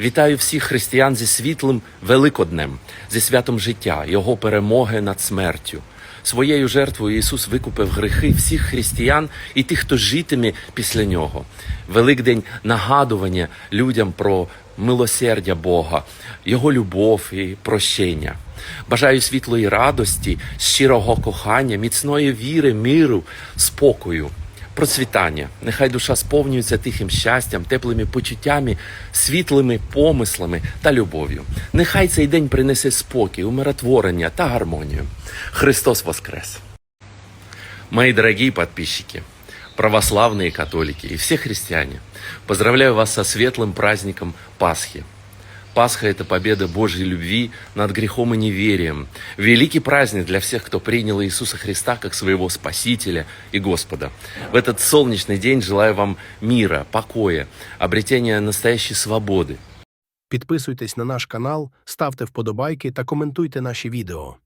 Вітаю всіх християн зі світлим Великоднем, зі святом життя, Його перемоги над смертю. Своєю жертвою Ісус викупив грехи всіх християн і тих, хто житиме після нього. Великдень нагадування людям про милосердя Бога, Його любов і прощення. Бажаю світлої радості, щирого кохання, міцної віри, миру, спокою процвітання. Нехай душа сповнюється тихим щастям, теплими почуттями, світлими помислами та любов'ю. Нехай цей день принесе спокій, умиротворення та гармонію. Христос Воскрес! Мои дорогие подписчики, православные католики и все христиане, поздравляю вас со светлым праздником Пасхи. Пасха – это победа Божьей любви над грехом и неверием. Великий праздник для всех, кто принял Иисуса Христа как своего Спасителя и Господа. В этот солнечный день желаю вам мира, покоя, обретения настоящей свободы. Підписуйтесь на наш канал, ставте вподобайки та коментуйте наші відео.